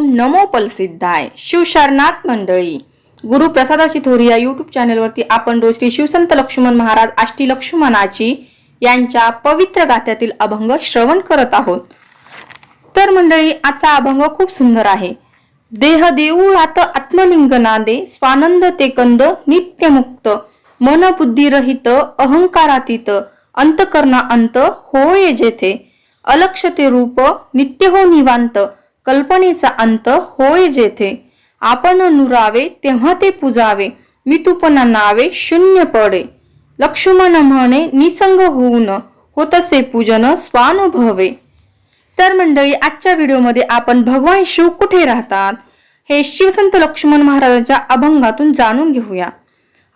ओम नमो पलसिद्धाय. शिवशारनाथ मंडळी. गुरु प्रसादाची थोरी या युट्यूब चॅनलवरती आपण रोज श्री शिवसंत लक्ष्मण महाराज आष्टी लक्ष्मणाची यांच्या पवित्र गात्यातील अभंग श्रवण करत आहोत. तर मंडळी आजचा अभंग खूप सुंदर आहे. देह देऊळात आत्मलिंग नादे स्वानंद ते कंद नित्यमुक्त. मन बुद्धिरहित अहंकारातीत अंतकर्ण अंत होय जेथे. अलक्ष ते रूप नित्य हो निवांत. कल्पनेचा अंत होय जेथे. आपण नुरावे तेव्हा ते पुजावे. मितुपना नावे शून्य पडे. लक्ष्मण म्हणे निसंग होऊन होतसे पूजन स्वानुभवे. तर मंडळी आजच्या व्हिडिओमध्ये आपण भगवान शिव कुठे राहतात हे शिवसंत लक्ष्मण महाराजांच्या अभंगातून जाणून घेऊया.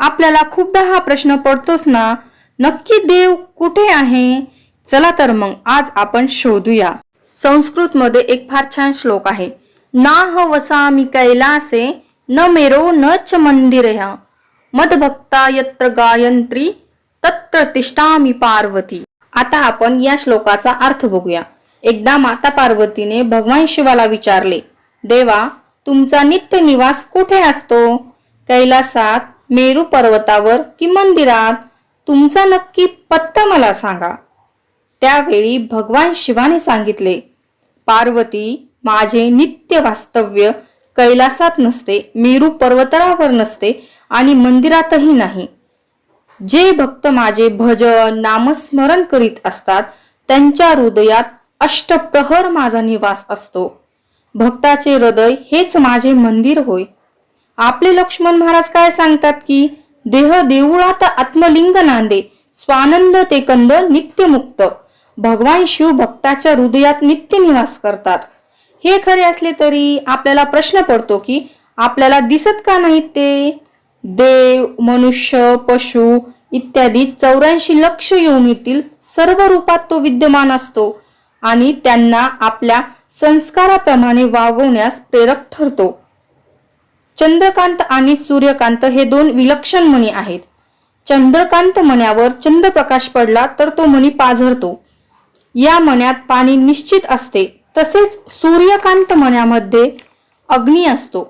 आपल्याला खूपदा हा प्रश्न पडतोच ना नक्की देव कुठे आहे? चला तर मग आज आपण शोधूया. संस्कृत मध्ये एक फार छान श्लोक आहे. ना ह वसामी कैलासे न मेरो न च मंदिर मदभक्ता यत्र गायत्री तत्र तिष्ठामी पार्वती। आता आपण या श्लोकाचा अर्थ बघूया. एकदा माता पार्वतीने भगवान शिवाला विचारले देवा तुमचा नित्य निवास कुठे असतो? कैलासात मेरू पर्वतावर कि मंदिरात? तुमचा नक्की पत्ता मला सांगा. त्यावेळी भगवान शिवाने सांगितले पार्वती माझे नित्य वास्तव्य कैलासात नसते मेरू पर्वतावर नसते आणि मंदिरातही नाही. जे भक्त माझे भजन नामस्मरण करीत असतात त्यांच्या हृदयात अष्टप्रहर माझा निवास असतो. भक्ताचे हृदय हेच माझे मंदिर होय. आपले लक्ष्मण महाराज काय सांगतात की देह देऊळात आत्मलिंग नांदे स्वानंद ते कंद नित्यमुक्त. भगवान शिव भक्ताच्या हृदयात नित्य निवास करतात. हे खरे असले तरी आपल्याला प्रश्न पडतो की आपल्याला दिसत का नाहीत ते? देव मनुष्य पशु इत्यादी चौऱ्याऐंशी लक्ष योनीतील सर्व रूपात तो विद्यमान असतो आणि त्यांना आपल्या संस्काराप्रमाणे वागवण्यास प्रेरक ठरतो. चंद्रकांत आणि सूर्यकांत हे दोन विलक्षण मणी आहेत. चंद्रकांत मण्यावर चंद्रप्रकाश पडला तर तो मणी पाझरतो. या मण्यात पाणी निश्चित असते तसेच सूर्यकांत मण्यामध्ये अग्नी असतो.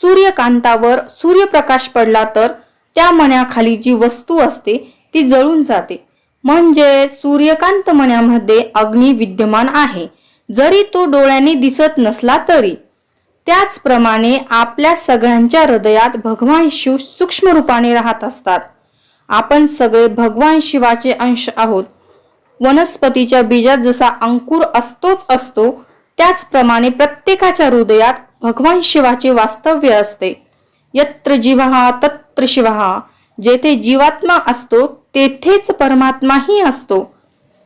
सूर्यकांतावर सूर्यप्रकाश पडला तर त्या मण्याखाली जी वस्तू असते ती जळून जाते. म्हणजे सूर्यकांत मण्यामध्ये अग्नी विद्यमान आहे. जरी तो डोळ्याने दिसत नसला तरी. त्याचप्रमाणे आपल्या सगळ्यांच्या हृदयात भगवान शिव सूक्ष्म रूपाने राहत असतात. आपण सगळे भगवान शिवाचे अंश आहोत. वनस्पतीच्या बीजात जसा अंकुर असतोच असतो त्याचप्रमाणे प्रत्येकाच्या हृदयात भगवान शिवाचे वास्तव्य असते. यत्र जीवहा तत्र शिवहा. जेथे जीवात्मा असतो तेथेच परमात्माही असतो.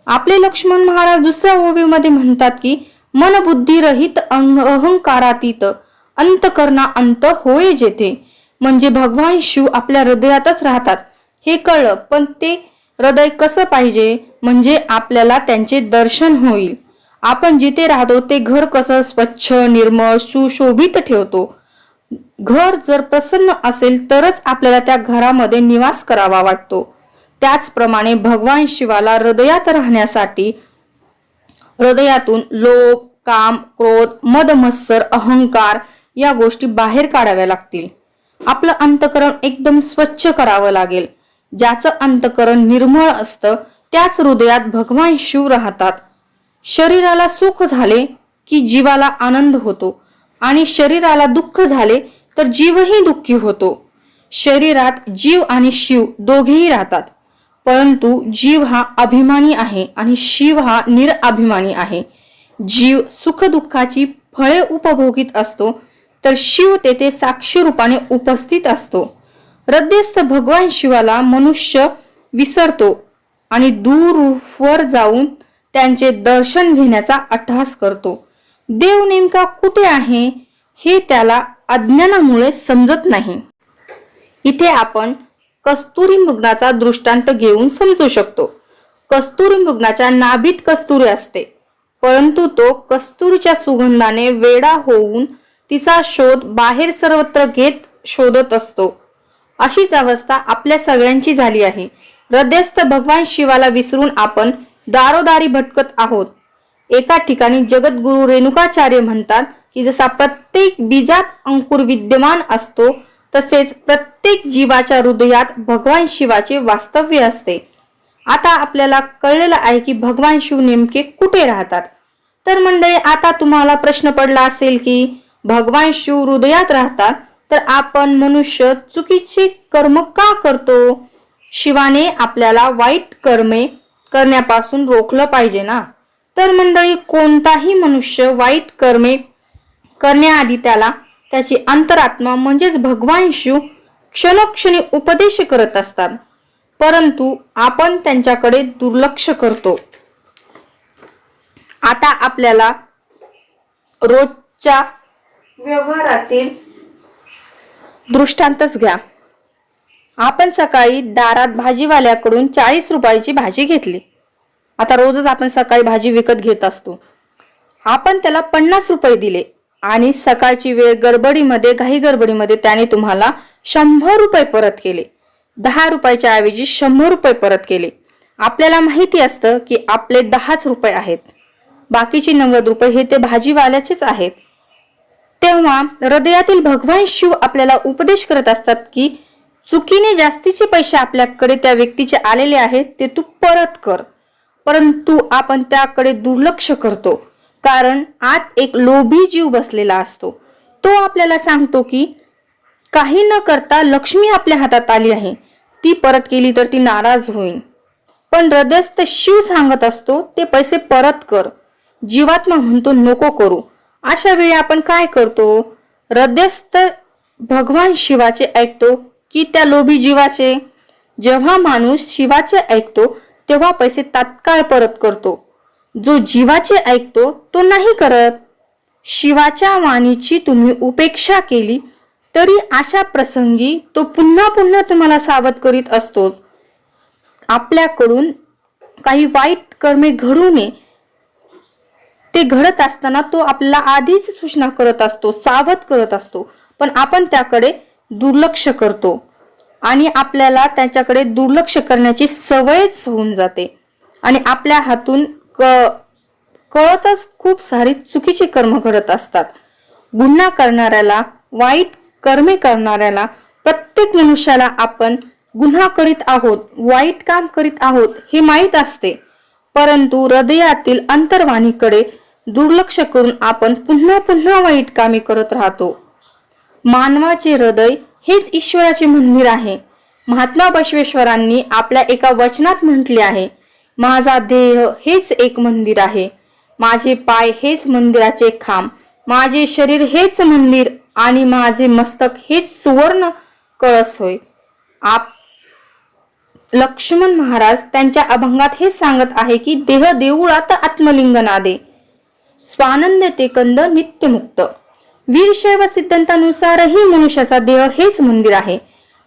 आपले लक्ष्मण महाराज दुसऱ्या ओवीमध्ये म्हणतात की मन बुद्धी रहित अहंकारातीत अंतकरणा अंत होय जेथे. म्हणजे भगवान शिव आपल्या हृदयातच राहतात. हे कळलं पण ते हृदय कसं पाहिजे म्हणजे आपल्याला त्यांचे दर्शन होईल. आपण जिथे राहतो ते घर कसं स्वच्छ निर्मळ सुशोभित ठेवतो. घर जर प्रसन्न असेल तरच आपल्याला त्या घरामध्ये निवास करावा वाटतो. त्याचप्रमाणे भगवान शिवाला हृदयात राहण्यासाठी हृदयातून लोभ काम क्रोध मदमत्सर अहंकार या गोष्टी बाहेर काढाव्या लागतील. आपलं अंतकरण एकदम स्वच्छ करावं लागेल. ज्याचं अंतकरण निर्मळ असतं त्याच हृदयात भगवान शिव राहतात. शरीराला सुख झाले की जीवाला आनंद होतो आणि शरीराला दुःख झाले तर जीवही दुःखी होतो. शरीरात जीव आणि शिव दोघेही राहतात परंतु जीव हा अभिमानी आहे आणि शिव हा निरअभिमानी आहे. जीव सुखदुःखाची फळे उपभोगीत असतो तर शिव तेथे साक्षी रूपाने उपस्थित असतो. रद्देस्त भगवान शिवाला मनुष्य विसरतो आणि दूरवर जाऊन त्यांचे दर्शन घेण्याचा अट्टहास करतो. देव नेमका कुठे आहे हे त्याला अज्ञानामुळे समजत नाही. इथे आपण कस्तुरी मृगाचा दृष्टांत घेऊन समजू शकतो. कस्तुरी मृगाच्या नाभीत कस्तुरी असते परंतु तो कस्तुरीच्या सुगंधाने वेडा होऊन तिचा शोध बाहेर सर्वत्र घेत शोधत असतो. अशीच अवस्था आपल्या सगळ्यांची झाली आहे. हृदयस्थ भगवान शिवाला विसरून आपण दारोदारी भटकत आहोत. एका ठिकाणी जगद्गुरु रेणुकाचार्य म्हणतात की जसा प्रत्येक बीजात अंकुर विद्यमान असतो तसेच प्रत्येक जीवाच्या हृदयात भगवान शिवाचे वास्तव्य असते. आता आपल्याला कळलेलं आहे की भगवान शिव नेमके कुठे राहतात? तर मंडळी आता तुम्हाला प्रश्न पडला असेल की भगवान शिव हृदयात राहतात तर आपण मनुष्य चुकीचे कर्म का करतो? शिवाने आपल्याला वाईट कर्मे करण्यापासून रोखलं पाहिजे ना? तर मंडळी कोणताही मनुष्य वाईट कर्मे करण्याआधी त्याला त्याची अंतरात्मा म्हणजेच भगवान शिव क्षणोक्षणी उपदेश करत असतात. परंतु आपण त्यांच्याकडे दुर्लक्ष करतो. आता आपल्याला रोजच्या व्यवहारातील दृष्टांतच घ्या. आपण सकाळी दारात भाजीवाल्याकडून चाळीस रुपयाची भाजी घेतली. आता रोजच आपण सकाळी भाजी विकत घेत असतो. आपण त्याला पन्नास रुपये दिले आणि सकाळची वेळ गडबडीमध्ये घाई गडबडीमध्ये त्याने तुम्हाला शंभर रुपये परत केले. दहा रुपयाच्या ऐवजी शंभर रुपये परत केले. आपल्याला माहिती असतं की आपले दहाच रुपये आहेत. बाकीचे नव्वद रुपये हे ते भाजीवाल्याचेच आहेत. तेव्हा हृदयातील भगवान शिव आपल्याला उपदेश करत असतात की चुकीने जास्तीचे पैसे आपल्याकडे त्या व्यक्तीचे आलेले आहेत ते तू परत कर. परंतु आपण त्याकडे दुर्लक्ष करतो कारण आत एक लोभी जीव बसलेला असतो. तो आपल्याला सांगतो की काही न करता लक्ष्मी आपल्या हातात आली आहे. ती परत केली तर ती नाराज होईल पण हृदयस्थ शिव सांगत असतो ते पैसे परत कर. जीवात्मा म्हणतो नको करू. अशा वेळी आपण काय करतो? हृदयस्थ भगवान शिवाचे ऐकतो की त्या लोभी जीवाचे? जेव्हा माणूस शिवाचे ऐकतो तेव्हा पैसे तात्काळ परत करतो. जो जीवाचे ऐकतो तो नाही करत. शिवाच्या वाणीची तुम्ही उपेक्षा केली तरी अशा प्रसंगी तो पुन्हा पुन्हा तुम्हाला सावध करीत असतोच. आपल्याकडून काही वाईट कर्मे घडू नये ते घडत असताना तो आपल्याला आधीच सूचना करत असतो सावध करत असतो. पण आपण त्याकडे दुर्लक्ष करतो आणि आपल्याला त्याच्याकडे दुर्लक्ष करण्याची सवयच होऊन जाते. आणि आपल्या हातून क कळतच खूप सारी चुकीची कर्म घडत असतात. गुन्हा करणाऱ्याला वाईट कर्मे करणाऱ्याला प्रत्येक मनुष्याला आपण गुन्हा करीत आहोत वाईट काम करीत आहोत हे माहीत असते. परंतु हृदयातील अंतर्वाणीकडे दुर्लक्ष करून आपण पुन्हा पुन्हा वाईट कामे करत राहतो. मानवाचे हृदय हेच ईश्वराचे मंदिर आहे. महात्मा बसवेश्वरांनी आपल्या एका वचनात म्हटले आहे माझा देह हेच एक मंदिर आहे. माझे पाय हेच मंदिराचे खांब. माझे शरीर हेच मंदिर आणि माझे मस्तक हेच सुवर्ण कळस होय. आप लक्ष्मण महाराज त्यांच्या अभंगात हे सांगत आहे की देह देऊळात आत्मलिंग नादे स्वानंद ते कंद नित्यमुक्त. वीरशैव सिद्धांतानुसारही मनुष्याचा देह हेच मंदिर आहे.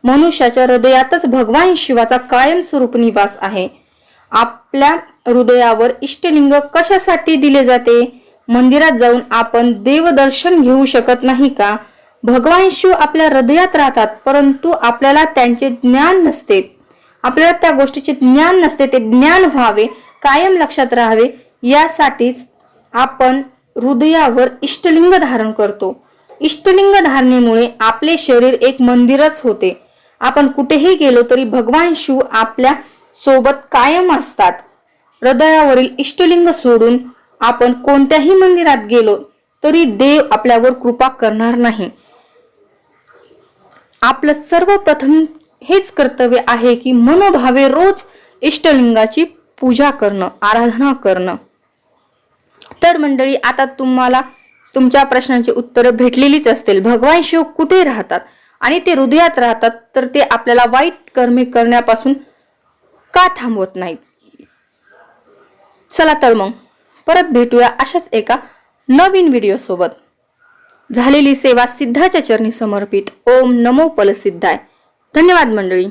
मनुष्याच्या हृदयातच भगवान शिवाचा कायम स्वरूप निवास आहे. आपल्या हृदयावर इष्टलिंग कशासाठी दिले जाते? मंदिरात जाऊन आपण देवदर्शन घेऊ शकत नाही का? भगवान शिव आपल्या हृदयात राहतात परंतु आपल्याला त्यांचे ज्ञान नसते. आपल्याला त्या गोष्टीचे ज्ञान नसते ते ज्ञान व्हावे कायम लक्षात राहावे यासाठीच आपण हृदयावर इष्टलिंग धारण करतो. इष्टलिंग धारणेमुळे आपले शरीर एक मंदिरच होते. आपण कुठेही गेलो तरी भगवान शिव आपल्यासोबत कायम असतात. हृदयावरील इष्टलिंग सोडून आपण कोणत्याही मंदिरात गेलो तरी देव आपल्यावर कृपा करणार नाही. आपलं सर्वप्रथम हेच कर्तव्य आहे की मनोभावे रोज इष्टलिंगाची पूजा करणं आराधना करणं. तर मंडळी आता तुम्हाला तुमच्या प्रश्नांची उत्तरं भेटलेलीच असतील. भगवान शिव कुठे राहतात? आणि ते हृदयात राहतात तर ते आपल्याला वाईट कर्मे करण्यापासून का थांबवत नाहीत? चला तर मग परत भेटूया अशाच एका नवीन व्हिडिओ सोबत. झालेली सेवा सिद्धाच्या चरणी समर्पित. ओम नमो पलसिद्धाय. धन्यवाद मंडळी.